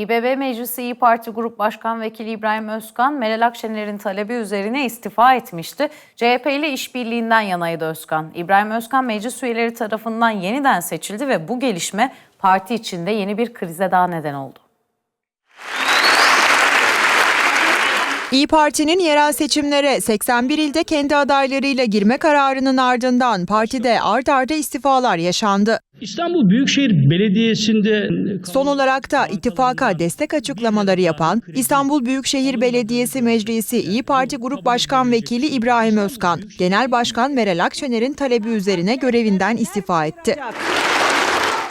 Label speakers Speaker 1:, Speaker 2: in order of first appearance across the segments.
Speaker 1: İBB Meclisi İyi Parti Grup Başkan Vekili İbrahim Özkan, Meral Akşener'in talebi üzerine istifa etmişti. CHP ile işbirliğinden yanaydı Özkan. İbrahim Özkan meclis üyeleri tarafından yeniden seçildi ve bu gelişme parti içinde yeni bir krize daha neden oldu.
Speaker 2: İyi Parti'nin yerel seçimlere 81 ilde kendi adaylarıyla girme kararının ardından partide art arda istifalar yaşandı.
Speaker 3: İstanbul Büyükşehir Belediyesi'nde
Speaker 2: Son olarak da ittifaka destek açıklamaları yapan İstanbul Büyükşehir Belediyesi Meclisi İyi Parti Grup Başkan Vekili İbrahim Özkan, Genel Başkan Meral Akşener'in talebi üzerine görevinden istifa etti.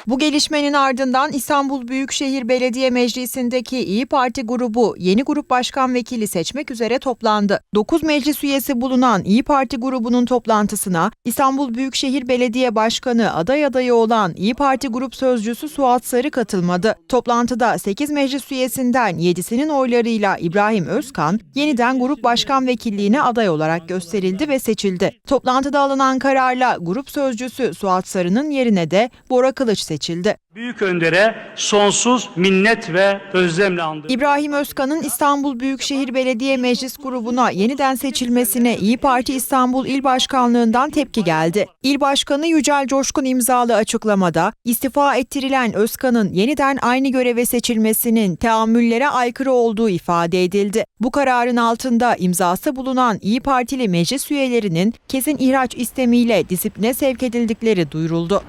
Speaker 2: Bu gelişmenin ardından İstanbul Büyükşehir Belediye Meclisi'ndeki İyi Parti grubu yeni grup başkan vekili seçmek üzere toplandı. 9 meclis üyesi bulunan İyi Parti grubunun toplantısına İstanbul Büyükşehir Belediye Başkanı aday adayı olan İyi Parti Grup Sözcüsü Suat Sarı katılmadı. Toplantıda 8 meclis üyesinden 7'sinin oylarıyla İbrahim Özkan yeniden grup başkan vekilliğine aday olarak gösterildi ve seçildi. Toplantıda alınan kararla grup sözcüsü Suat Sarı'nın yerine de Bora Kılıç seçildi.
Speaker 4: Büyük Önder'e sonsuz minnet ve özlemle andık.
Speaker 2: İbrahim Özkan'ın İstanbul Büyükşehir Belediye Meclis grubuna yeniden seçilmesine İyi Parti İstanbul İl Başkanlığından tepki geldi. İl Başkanı Yücel Coşkun imzalı açıklamada istifa ettirilen Özkan'ın yeniden aynı göreve seçilmesinin teamüllere aykırı olduğu ifade edildi. Bu kararın altında imzası bulunan İyi Partili meclis üyelerinin kesin ihraç istemiyle disipline sevk edildikleri duyuruldu.